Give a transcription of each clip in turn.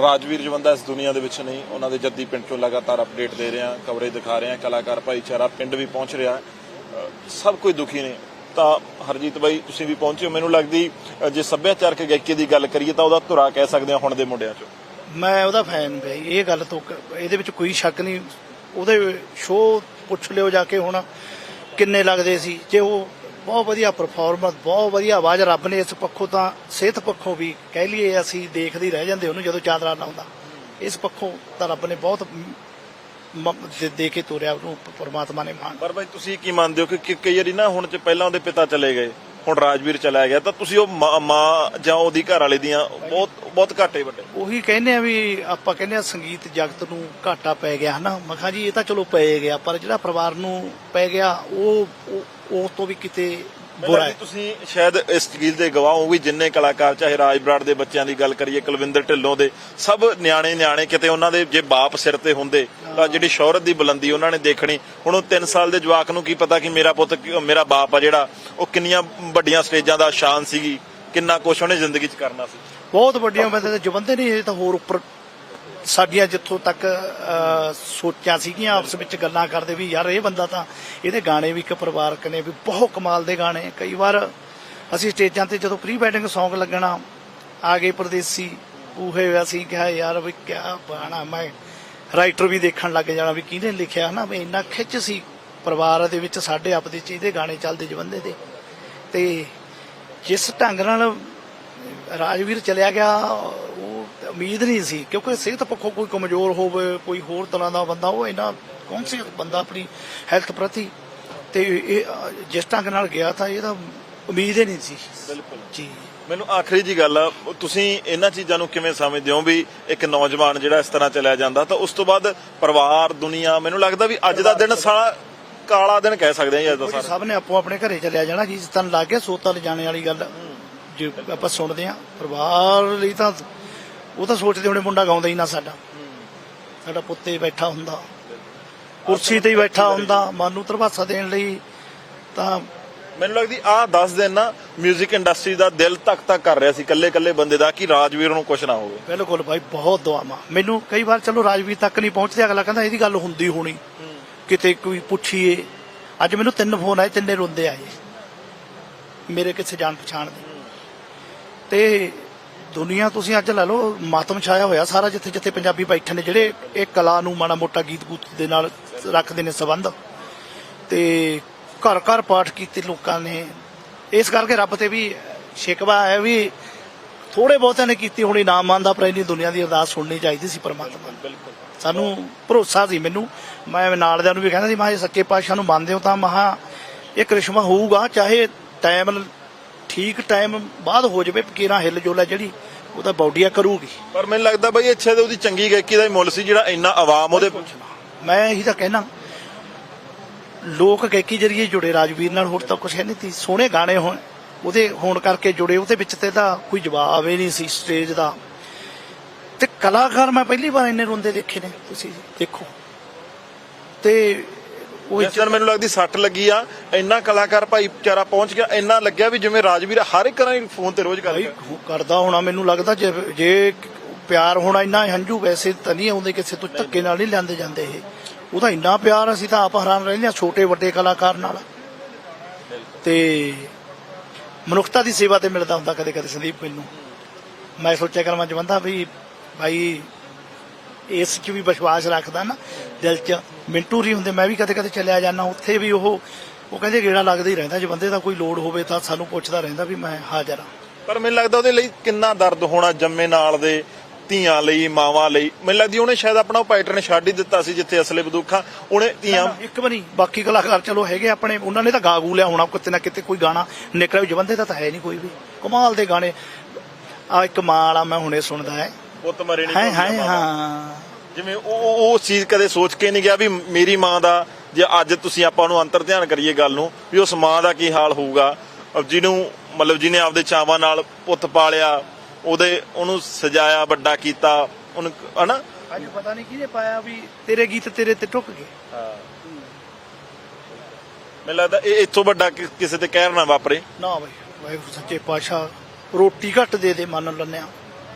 ਰਾਜਵੀਰ ਜਵੰਦਾ ਇਸ ਦੁਨੀਆ ਦੇ ਵਿੱਚ ਨਹੀਂ, ਉਹਨਾਂ ਦੇ ਜੱਦੀ ਪਿੰਡ ਤੋਂ ਲਗਾਤਾਰ ਅਪਡੇਟ ਦੇ ਰਹੇ ਹਾਂ ਕਵਰੇਜ ਦਿਖਾ ਰਹੇ ਹਾਂ ਕਲਾਕਾਰ ਭਾਈਚਾਰਾ ਪਿੰਡ ਵੀ ਪਹੁੰਚ ਰਿਹਾ। ਸਭ ਕੋਈ ਦੁਖੀ ਨੇ। ਤਾਂ ਹਰਜੀਤ ਬਾਈ, ਤੁਸੀਂ ਵੀ ਪਹੁੰਚੇ ਹੋ। ਮੈਨੂੰ ਲੱਗਦੀ ਜੇ ਸੱਭਿਆਚਾਰਕ ਗਾਇਕੀ ਦੀ ਗੱਲ ਕਰੀਏ ਤਾਂ ਉਹਦਾ ਧੁਰਾ ਕਹਿ ਸਕਦੇ ਹਾਂ ਹੁਣ ਦੇ ਮੁੰਡਿਆਂ 'ਚ। ਮੈਂ ਉਹਦਾ ਫੈਨ ਬਈ ਇਹ ਗੱਲ ਤੋਂ ਇਹਦੇ ਵਿੱਚ ਕੋਈ ਸ਼ੱਕ ਨਹੀਂ। ਉਹਦੇ ਸ਼ੋਅ ਪੁੱਛ ਲਿਓ ਜਾ ਕੇ ਹੁਣ ਕਿੰਨੇ ਲੱਗਦੇ ਸੀ। ਜੇ ਉਹ ਬਹੁਤ ਵਧੀਆ ਪਰਫਾਰਮੈਂਸ ਬਹੁਤ ਵਧੀਆ ਆਵਾਜ਼, ਰੱਬ ਨੇ ਇਸ ਪੱਖੋਂ ਤਾਂ ਸਿਹਤ ਪੱਖੋਂ ਵੀ ਕਹਿ ਲਈਏ ਅਸੀਂ ਦੇਖਦੇ ਰਹਿ ਜਾਂਦੇ ਉਹਨੂੰ ਜਦੋਂ ਚਾਦਰਾ ਲਾਉਂਦਾ ਇਸ ਪੱਖੋਂ ਤਾਂ ਰੱਬ ਨੇ ਬਹੁਤ ਦੇ- ਕੇ ਤੋਰਿਆ ਉਹਨੂੰ ਪਰਮਾਤਮਾ ਨੇ ਮਾਨ ਪਰ ਬਾਈ ਤੁਸੀਂ ਕੀ ਮੰਨਦੇ ਹੋ ਕਿ ਕਿ ਕਈ ਵਾਰੀ ਨਾ ਹੁਣ ਚ ਪਹਿਲਾਂ ਉਹਦੇ ਪਿਤਾ ਚਲੇ ਗਏ? ਹੁਣ ਰਾਜਵੀਰ ਚਲਾ ਗਿਆ ਤਾਂ ਤੁਸੀਂ ਉਹ ਮਾਂ- ਜਾਂ ਉਹਦੀ ਘਰ ਵਾਲੇ ਦੀਆਂ ਬਹੁਤ ਬਹੁਤ ਘਾਟੇ ਵੱਡੇ। ਉਹੀ ਕਹਿੰਦੇ ਆ ਵੀ ਆਪਾਂ ਕਹਿੰਦੇ ਆ ਸੰਗੀਤ ਜਗਤ ਨੂੰ ਘਾਟਾ ਪੈ ਗਿਆ ਹਨਾ? ਮੈਂ ਕਿਹਾ ਜੀ ਇਹ ਤਾਂ ਚਲੋ ਪੈ ਗਿਆ ਪਰ ਜਿਹੜਾ ਪਰਿਵਾਰ ਨੂੰ ਪੈ ਗਿਆ ਉਹ ਉਹ- ਤੋਂ ਵੀ ਕਿਤੇ ਬੁਰਾ ਹੈ। ਤੁਸੀਂ ਸ਼ਾਇਦ ਇਸ ਚੀਜ਼ ਦੇ ਗਵਾਹ ਹੋ ਵੀ ਜਿੰਨੇ ਕਲਾਕਾਰ ਚਾਹੇ ਰਾਜ ਬਰਾੜ ਦੇ ਬੱਚਿਆਂ ਦੀ ਗੱਲ ਕਰੀਏ ਕੁਲਵਿੰਦਰ ਢਿੱਲੋਂ ਦੇ ਸਭ ਨਿਆਣੇ ਨਿਆਣੇ ਕਿਤੇ ਉਹਨਾਂ ਦੇ ਜੇ ਬਾਪ ਸਿਰ ਤੇ ਹੁੰਦੇ ਜਿਹੜੀ ਸ਼ੌਹਰਤ ਦੀ ਬੁਲੰਦੀ ਉਹਨਾਂ ਨੇ ਦੇਖਣੀ। ਹੁਣ ਉਹ 3 ਸਾਲ ਦੇ ਜਵਾਕ ਨੂੰ ਕੀ ਪਤਾ ਕਿ ਮੇਰਾ ਪੁੱਤ, ਮੇਰਾ ਬਾਪ ਆ ਜਿਹੜਾ, ਉਹ ਕਿੰਨੀਆਂ ਵੱਡੀਆਂ ਸਟੇਜਾਂ ਦਾ ਸ਼ਾਨ ਸੀਗੀ, ਕਿੰਨਾ ਕੁਛ ਉਹਨੇ ਜ਼ਿੰਦਗੀ 'ਚ ਕਰਨਾ ਸੀ। ਬਹੁਤ ਵੱਡੀਆਂ ਬੰਦੇ ਜਵੰਦੇ ਨੇ ਇਹ ਤਾਂ ਹੋਰ ਉੱਪਰ ਸਾਡੀਆਂ ਜਿੱਥੋਂ ਤੱਕ ਸੋਚਾਂ ਸੀਗੀਆਂ, ਆਪਸ ਵਿੱਚ ਗੱਲਾਂ ਕਰਦੇ ਵੀ ਯਾਰ ਇਹ ਬੰਦਾ ਤਾਂ ਇਹਦੇ ਗਾਣੇ ਵੀ ਇੱਕ ਪਰਿਵਾਰਕ ਨੇ, ਵੀ ਬਹੁਤ ਕਮਾਲ ਦੇ ਗਾਣੇ। ਕਈ ਵਾਰ ਅਸੀਂ ਸਟੇਜਾਂ ਤੇ ਜਦੋਂ ਪ੍ਰੀ ਵੈਡਿੰਗ Song ਲੱਗਣਾ, ਆ ਗਏ ਪਰਦੇਸੀ ਉਹੇ ਅਸੀਂ ਕਿਹਾ, ਯਾਰ ਵੀ ਕਿਆ ਬਾਣਾ ਮੈਂ। ਰਾਈਟਰ ਵੀ ਦੇਖਣ ਲੱਗ ਜਾਣਾ ਵੀ ਕਿਹਨੇ ਲਿਖਿਆ ਹਨਾ, ਵੀ ਇੰਨਾ ਖਿੱਚ ਸੀ ਪਰਿਵਾਰ ਦੇ ਵਿੱਚ ਸਾਡੇ ਆਪ ਦੇ ਚ ਇਹਦੇ ਗਾਣੇ ਚੱਲਦੇ ਜਵੰਦੇ ਦੇ। ਤੇ ਜਿਸ ਢੰਗ ਨਾਲ ਰਾਜਵੀਰ ਚਲਿਆ ਗਿਆ, ਉਹ ਉਮੀਦ ਨਹੀਂ ਸੀ, ਕਿਉਂਕਿ ਸਿਹਤ ਪੱਖੋਂ ਕੋਈ ਕਮਜ਼ੋਰ ਹੋਵੇ, ਕੋਈ ਹੋਰ ਤਰ੍ਹਾਂ ਦਾ ਬੰਦਾ, ਉਹ ਇੰਨਾ ਕੌਣ ਸੀ? ਬੰਦਾ ਆਪਣੀ ਹੈਲਥ ਪ੍ਰਤੀ ਤੇ ਇਹ ਜਿਸ ਢੰਗ ਨਾਲ ਗਿਆ ਤਾਂ ਇਹਦਾ ਉਮੀਦ ਹੀ ਨਹੀਂ ਸੀ। ਬਿਲਕੁਲ। ਜੀ। ਮੈਨੂੰ ਆਖਰੀ ਜੀ ਗੱਲ ਆ ਤੁਸੀਂ ਇਹਨਾਂ ਚੀਜ਼ਾਂ ਨੂੰ ਕਿਵੇਂ ਸਮਝਦੇ ਹੋ ਵੀ ਇੱਕ ਨੌਜਵਾਨ ਜਿਹੜਾ ਇਸ ਤਰ੍ਹਾਂ ਚਲਿਆ ਜਾਂਦਾ ਤਾਂ ਉਸ ਤੋਂ ਬਾਅਦ ਪਰਿਵਾਰ ਦੁਨੀਆ ਮੈਨੂੰ ਲੱਗਦਾ ਵੀ ਅੱਜ ਦਾ ਦਿਨ ਸਾਲਾ ਕਾਲਾ ਦਿਨ ਕਹਿ ਸਕਦੇ ਹਾਂ ਜੀ ਅੱਜ ਦਾ ਸਾਰਾ। ਸਭ ਨੇ ਆਪੋ ਆਪਣੇ ਘਰੇ ਚਲਿਆ ਜਾਣਾ ਜੀ ਜਿਸ ਤਰ੍ਹਾਂ ਲੱਗ ਗਿਆ ਸੋਤਾ ਲਿਜਾਣੇ ਵਾਲੀ ਗੱਲ ਜੇ ਆਪਾਂ ਸੁਣਦੇ ਆ ਪਰਿਵਾਰ ਲਈ ਤਾਂ ਉਹ ਤਾਂ ਸੋਚਦੇ ਹੋਣੇ ਮੁੰਡਾ ਗਾਉਂਦਾ ਹੀ ਨਾ ਸਾਡਾ। ਸਾਡਾ ਪੁੱਤੇ ਬੈਠਾ ਹੁੰਦਾ ਕੁਰਸੀ ਤੇ ਹੀ ਬੈਠਾ ਹੁੰਦਾ ਮਨ ਨੂੰ ਤਰਵਾਸਾ ਦੇਣ ਲਈ ਤਾਂ ਮੈਨੂੰ ਲੱਗਦੀ ਆਹ 10 ਦਿਨ ਨਾ 뮤직 ਇੰਡਸਟਰੀ ਦਾ ਦਿਲ ਤੱਕ ਤੱਕ ਕਰ ਰਿਹਾ ਸੀ ਕੱਲੇ ਕੱਲੇ ਬੰਦੇ ਦਾ, ਕਿ ਰਾਜਵੀਰ ਨੂੰ ਕੁਝ ਨਾ ਹੋਵੇ। ਬਿਲਕੁਲ ਭਾਈ, ਬਹੁਤ ਦੁਆਵਾਂ। ਮੈਨੂੰ ਕਈ ਵਾਰ ਚਲੋ ਰਾਜਵੀਰ ਤੱਕ ਨਹੀਂ ਪਹੁੰਚਦੇ, ਅਗਲਾ ਕਹਿੰਦਾ ਇਹਦੀ ਗੱਲ ਹੁੰਦੀ ਹੋਣੀ। ਕਿਤੇ ਕੋਈ ਪੁੱਛੀਏ। ਅੱਜ ਮੈਨੂੰ ਤਿੰਨ ਫੋਨ ਆਏ, ਤਿੰਨੇ ਰੋਂਦੇ ਆਏ। ਮੇਰੇ ਕਿਸੇ ਜਾਣ ਪਛਾਣ ਦੇ। ਤੇ ਦੁਨੀਆ ਤੁਸੀਂ ਅੱਜ ਲੈ ਲਓ, ਮਾਤਮ ਛਾਇਆ ਹੋਇਆ ਸਾਰਾ ਜਿੱਥੇ ਜਿੱਥੇ ਪੰਜਾਬੀ ਬੈਠੇ ਨੇ, ਜਿਹੜੇ ਇਹ ਕਲਾ ਨੂੰ ਮਾੜਾ ਮੋਟਾ ਗੀਤ ਗੂਤ ਦੇ ਨਾਲ ਰੱਖਦੇ ਨੇ ਸੰਬੰਧ। ਤੇ ਘਰ ਘਰ ਪਾਠ ਕੀਤੇ ਲੋਕਾਂ ਨੇ। ਇਸ ਕਰਕੇ ਰੱਬ ਤੇ ਵੀ ਸ਼ਿਕਵਾ ਹੈ ਵੀ ਥੋੜੇ ਬਹੁਤਿਆਂ ਨੇ ਕੀਤੀ ਹੋਣੀ ਨਾ ਮੰਨਦਾ ਪਰ ਇੰਨੀ ਦੁਨੀਆ ਦੀ ਅਰਦਾਸ ਸੁਣਨੀ ਚਾਹੀਦੀ ਸੀ ਪਰਮਾਤਮਾ ਬਿਲਕੁਲ। ਸਾਨੂੰ ਭਰੋਸਾ ਸੀ ਮੈਨੂੰ। ਮੈਂ ਨਾਲ ਦਿਆਂ ਨੂੰ ਵੀ ਕਹਿੰਦਾ ਸੀ ਮੈਂ ਸੱਚੇ ਪਾਤਸ਼ਾਹ ਨੂੰ ਮੰਨਦੇ ਹੋ ਤਾਂ ਮਹਾ ਇਹ ਕ੍ਰਿਸ਼ਮਾ ਹੋਊਗਾ ਚਾਹੇ ਟਾਈਮ ਠੀਕ ਟਾਈਮ ਬਾਅਦ ਹੋ ਜਾਵੇ ਫਕੀਰਾਂ ਹਿੱਲ ਜੋਲਾ ਜਿਹੜੀ ਉਹਦਾ ਬੌਡੀਆ ਕਰੂਗੀ। ਪਰ ਮੈਨੂੰ ਲੱਗਦਾ ਬਈ ਇੱਥੇ ਤੇ ਉਹਦੀ ਚੰਗੀ ਗਾਇਕੀ ਦਾ ਹੀ ਮੁੱਲ ਸੀ ਜਿਹੜਾ ਇੰਨਾ ਆਵਾਮ ਉਹਦੇ ਮੈਂ ਇਹੀ ਤਾਂ ਕਹਿਣਾ ਲੋਕ ਗਾਇਕੀ ਜਰੀਏ ਜੁੜੇ ਰਾਜਵੀਰ ਨਾਲ ਹੋਰ ਤਾਂ ਕੁਝ ਹੈ ਨਹੀਂ। ਸੀ ਸੋਹਣੇ ਗਾਣੇ ਹੋਣ ਉਹਦੇ ਹੋਣ ਕਰਕੇ ਜੁੜੇ ਉਹਦੇ ਵਿੱਚ ਤੇ ਤਾਂ ਕੋਈ ਜਵਾਬ ਹੀ ਨਹੀਂ ਸੀ ਸਟੇਜ ਦਾ। ਤੇ ਕਲਾਕਾਰ ਮੈਂ ਪਹਿਲੀ ਵਾਰ ਇੰਨੇ ਰੋਂਦੇ ਦੇਖੇ ਨੇ ਤੁਸੀਂ ਦੇਖੋ। ਤੇ ਉਹ ਜਿਸ ਦਿਨ ਮੈਨੂੰ ਲੱਗਦੀ ਸੱਟ ਲੱਗੀ ਆ ਇੰਨਾ ਕਲਾਕਾਰ ਭਾਈਚਾਰਾ ਪਹੁੰਚ ਗਿਆ ਇੰਨਾ ਲੱਗਿਆ ਵੀ ਜਿਵੇਂ ਰਾਜਵੀਰ ਹਰ ਇੱਕ ਨਾਲ ਫੋਨ ਤੇ ਰੋਜ਼ ਭਾਈ ਕਰਦਾ ਕਰਦਾ ਹੋਣਾ ਮੈਨੂੰ ਲੱਗਦਾ ਜੇ ਜੇ ਪਿਆਰ ਹੋਣਾ ਇੰਨਾ ਹੰਝੂ ਵੈਸੇ ਤਾਂ ਨਹੀਂ ਆਉਂਦੇ ਕਿਸੇ ਤੋਂ ਧੱਕੇ ਨਾਲ ਨਹੀਂ ਲੈਂਦੇ ਜਾਂਦੇ ਇਹ। ਉਹਦਾ ਇੰਨਾ ਪਿਆਰ ਅਸੀਂ ਤਾਂ ਆਪ ਹੈਰਾਨ ਰਹਿੰਦੇ ਹਾਂ ਛੋਟੇ ਵੱਡੇ ਕਲਾਕਾਰ ਨਾਲ। ਤੇ ਮਨੁੱਖਤਾ ਦੀ ਸੇਵਾ ਤੇ ਮਿਲਦਾ ਹੁੰਦਾ ਕਦੇ ਕਦੇ ਸੰਦੀਪ ਮੈਨੂੰ। ਮੈਂ ਸੋਚਿਆ ਕਰ ਮੈਂ ਜਵੰਦਾ ਵੀ ਭਾਈ ਇਸ 'ਚ ਵੀ ਵਿਸ਼ਵਾਸ ਰੱਖਦਾ ਨਾ, ਦਿਲ 'ਚ ਮਿੰਟੂ ਰੀ ਹੁੰਦੇ ਮੈਂ ਵੀ ਕਦੇ ਕਦੇ ਚੱਲਿਆ ਜਾਂਦਾ, ਉੱਥੇ ਵੀ ਉਹ ਉਹ ਕਹਿੰਦੇ ਗੇੜਾ ਲੱਗਦਾ ਹੀ ਰਹਿੰਦਾ ਜੇ ਬੰਦੇ ਦਾ ਕੋਈ ਲੋੜ ਹੋਵੇ ਤਾਂ ਸਾਨੂੰ ਪੁੱਛਦਾ ਰਹਿੰਦਾ ਵੀ ਮੈਂ ਹਾਜ਼ਰ ਹਾਂ। ਪਰ ਮੈਨੂੰ ਲੱਗਦਾ ਉਹਦੇ ਲਈ ਕਿੰਨਾ ਦਰਦ ਹੋਣਾ ਜੰਮੇ ਨਾਲ ਦੇ ਧੀਆਂ ਲਈ ਮਾਵਾਂ ਲਈ। ਮੈਨੂੰ ਲੱਗਦੀ ਉਹਨੇ ਸ਼ਾਇਦ ਆਪਣਾ ਉਹ ਪੈਟਰਨ ਛੱਡ ਹੀ ਦਿੱਤਾ ਸੀ ਜਿੱਥੇ ਅਸਲੇ ਬਦੂਖਾਂ ਉਹਨੇ ਧੀਆਂ ਇੱਕ ਵੀ ਨਹੀਂ ਬਾਕੀ ਕਲਾਕਾਰ ਚਲੋ ਹੈਗੇ ਆਪਣੇ ਉਹਨਾਂ ਨੇ ਤਾਂ ਗਾ ਗੂ ਲਿਆ ਹੋਣਾ ਕਿਤੇ ਨਾ ਕਿਤੇ ਕੋਈ ਗਾਣਾ ਨਿਕਲਿਆ ਜਵੰਦੇ ਦਾ ਤਾਂ ਹੈ ਨਹੀਂ ਕੋਈ ਵੀ। ਕਮਾਲ ਦੇ ਗਾਣੇ। ਆ ਇੱਕ ਮਾਂ ਵਾਲਾ ਮੈਂ ਹੁਣੇ ਸੁਣਦਾ ਹੈ। ਪੁੱਤ ਮਰੇ ਨਹੀਂ ਮਾਵਾਂ। ਹਾਂ ਜਿਵੇਂ ਉਹ ਉਹ- ਚੀਜ਼ ਕਦੇ ਸੋਚ ਕੇ ਨਹੀਂ ਗਿਆ ਵੀ ਮੇਰੀ ਮਾਂ ਦਾ ਜੇ ਅੱਜ ਤੁਸੀਂ ਆਪਾਂ ਨੂੰ ਅੰਤਰ ਧਿਆਨ ਕਰੀਏ ਗੱਲ ਨੂੰ ਵੀ ਉਸ ਮਾਂ ਦਾ ਕੀ ਹਾਲ ਹੋਊਗਾ। ਜਿਹਨੂੰ ਮਤਲਬ ਜਿਹਨੇ ਆਪਦੇ ਚਾਵਾਂ ਨਾਲ ਪੁੱਤ ਪਾਲਿਆ ਉਹਦੇ ਉਹਨੂੰ ਸਜਾਇਆ ਵੱਡਾ ਕੀਤਾ ਉਹਨੂੰ ਹਨਾ? ਅੱਜ ਪਤਾ ਨਹੀਂ ਕਿਹਨੇ ਪਾਇਆ ਵੀ ਤੇਰੇ ਗੀਤ ਤੇਰੇ ਤੇ ਟੁੱਕ ਗਏ। ਮੈਨੂੰ ਲੱਗਦਾ ਇਹ ਇੱਥੋਂ ਵੱਡਾ ਕਿਸੇ ਤੇ ਕਹਿਰ ਨਾ ਵਾਪਰੇ। ਨਾ ਬਈ ਵਾਹਿਗੁਰੂ ਸੱਚੇ ਪਾਤਸ਼ਾਹ ਰੋਟੀ ਘੱਟ ਦੇ ਦੇ ਮੰਨ ਲੈਂਦੇ ਆ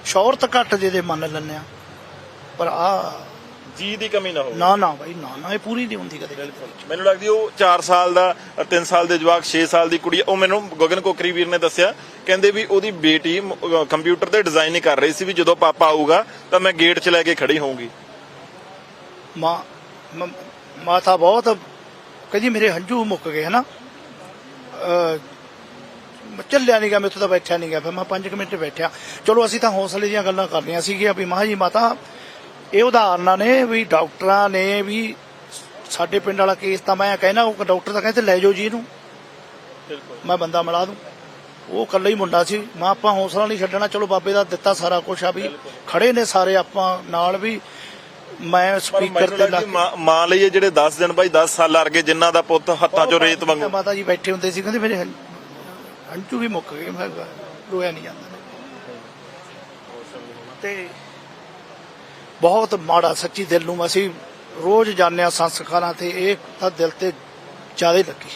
ਸ਼ੌਹਰਤ ਘੱਟ ਜੇ ਦੇ ਮੰਨ ਲੈਂਦੇ ਆ ਪਰ ਆ ਜੀ ਦੀ ਕਮੀ ਨਾ ਹੋਵੇ। ਨਾ ਨਾ ਬਾਈ ਨਾ ਨਾ ਇਹ ਪੂਰੀ ਨਹੀਂ ਹੁੰਦੀ ਕਦੇ। ਮੈਨੂੰ ਲੱਗਦੀ ਉਹ 4 ਸਾਲ ਦਾ 3 ਸਾਲ ਦੇ ਜਵਾਕ 6 ਸਾਲ ਦੀ ਕੁੜੀ ਉਹ ਮੈਨੂੰ ਗਗਨ ਕੋਕਰੀ ਵੀਰ ਨੇ ਦੱਸਿਆ ਕਹਿੰਦੇ ਵੀ ਉਹਦੀ ਬੇਟੀ ਕੰਪਿਊਟਰ ਤੇ ਡਿਜ਼ਾਈਨਿੰਗ ਕਰ ਰਹੀ ਸੀ ਵੀ ਜਦੋਂ ਪਾਪਾ ਆਊਗਾ ਤਾਂ ਮੈਂ ਗੇਟ 'ਚ ਲੈ ਕੇ ਖੜੀ ਹੋਊਂਗੀ। ਮਾਂ ਮਾਤਾ ਬਹੁਤ ਕਹਿੰਦੀ ਮੇਰੇ ਹੰਝੂ ਮੁੱਕ ਗਏ ਹਨਾ? ਅ ਚੱਲਿਆ ਨਹੀਂ ਗਿਆ ਮੈਥੋਂ ਤਾਂ ਬੈਠਿਆ ਨਹੀਂ ਗਿਆ। ਫਿਰ ਮੈਂ 5 ਮਿੰਟ ਬੈਠਿਆ। ਚਲੋ ਅਸੀਂ ਤਾਂ ਹੌਸਲੇ ਦੀਆਂ ਗੱਲਾਂ ਕਰਨੀਆਂ ਸੀਗੀਆਂ ਵੀ ਮਾਂ ਜੀ ਮਾਤਾ ਇਹ ਉਦਾਹਰਨਾਂ ਨੇ ਵੀ ਡਾਕਟਰਾਂ ਨੇ ਵੀ ਸਾਡੇ ਪਿੰਡ ਵਾਲਾ ਕੇਸ ਤਾਂ ਮੈਂ ਕਹਿਣਾ ਉਹ ਡਾਕਟਰ ਤਾਂ ਕਹਿੰਦੇ ਲੈ ਜਾਓ ਜੀ ਇਹਨੂੰ। ਮੈਂ ਬੰਦਾ ਮਿਲਾ ਦੂੰ। ਉਹ ਇਕੱਲਾ ਹੀ ਮੁੰਡਾ ਸੀ। ਮੈਂ ਆਪਾਂ ਹੌਸਲਾ ਨਹੀਂ ਛੱਡਣਾ। ਚਲੋ ਬਾਬੇ ਦਾ ਦਿੱਤਾ ਸਾਰਾ ਕੁਝ ਆ ਵੀ ਖੜੇ ਨੇ ਸਾਰੇ ਆਪਾਂ ਨਾਲ ਵੀ। ਮੈਂ ਸਪੀਕਰ ਤੇ ਲੱਗ ਮਾਂ- ਲਈ ਜਿਹੜੇ 10 ਦਿਨ ਬਾਈ 10 ਸਾਲ ਅਰਗੇ ਜਿਨ੍ਹਾਂ ਦਾ ਪੁੱਤ ਹੱਥਾਂ 'ਚੋਂ ਰੇਤ ਵਾਂਗੂ। ਮਾਤਾ ਜੀ ਬੈਠੇ ਹੁੰਦੇ ਸੀ ਕਹਿੰਦੇ ਮੇਰੇ ਹੰਝੂ ਵੀ ਮੁੱਕ ਗਏ। ਮੈਂ ਰੋਇਆ ਨਹੀਂ ਜਾਂਦਾ। ਤੇ ਬਹੁਤ ਮਾੜਾ, ਸੱਚੀ ਦਿਲ ਨੂੰ ਅਸੀਂ ਰੋਜ਼ ਜਾਂਦੇ ਹਾਂ ਸੰਸਕਾਰਾਂ ਤੇ, ਇਹ ਤਾਂ ਦਿਲ ਤੇ ਜ਼ਿਆਦਾ ਲੱਗੀ।